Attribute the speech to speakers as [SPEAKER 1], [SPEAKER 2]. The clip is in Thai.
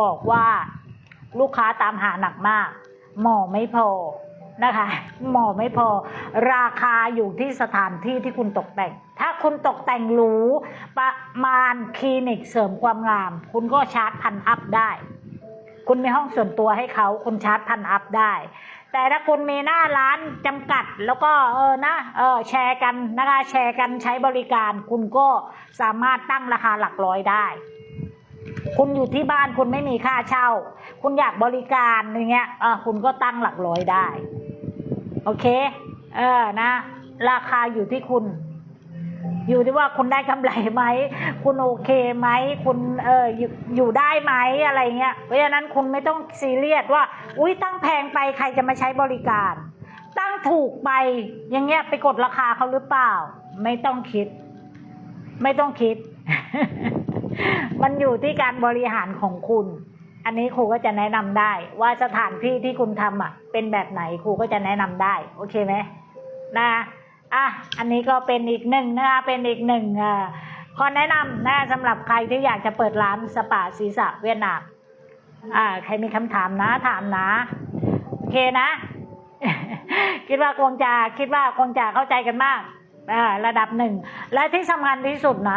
[SPEAKER 1] บอกว่าลูกค้าตามหาหนักมาก หมอไม่พอนะคะ หมอไม่พอ ราคาอยู่ที่สถานที่ที่คุณตกแต่ง ถ้าคุณตกแต่งหรูประมาณคลินิกเสริมความงาม คุณก็ชาร์จพันอัพได้ คุณมีห้องส่วนตัวให้เขาคุณชาร์จพันอัพได้ แต่ถ้าคุณมีหน้าร้านจำกัดแล้วก็เออนะเออแชร์กันนะคะแชร์กันใช้บริการ คุณก็สามารถตั้งราคาหลักร้อยได้ คุณอยู่ที่บ้านคุณไม่มีค่าเช่า คุณอยากบริการอย่างเงี้ยเออคุณก็ตั้งหลักร้อยได้ โอเค เออนะ ราคาอยู่ที่คุณ อยู่ที่ว่าคุณได้กำไรไหม คุณโอเคไหม คุณเอออยู่อยู่ได้ไหมอะไรเงี้ย เพราะฉะนั้นคุณไม่ต้องซีเรียสว่า อุ้ยตั้งแพงไปใครจะมาใช้บริการ ตั้งถูกไปอย่างเงี้ยไปกดราคาเขาหรือเปล่า ไม่ต้องคิด ไม่ต้องคิด มันอยู่ที่การบริหารของคุณ อันนี้ครูก็จะแนะนำได้ ว่าสถานที่ที่คุณทำอะ เป็นแบบไหนครูก็จะแนะนำได้ โอเคไหมนะอะอันนี้ก็เป็นอีกหนึ่งนะคะเป็นอีกหนึ่งอ่าข้อแนะนำนะสำหรับใครที่อยากจะเปิดร้านสปาศีรษะเวียดนามอ่า ใครมีคำถามนะ ถามนะ โอเคนะ คิดว่าคงจะคิดว่าคงจะเข้าใจกันมากอ่าระดับหนึ่ง และที่สำคัญที่สุดนะ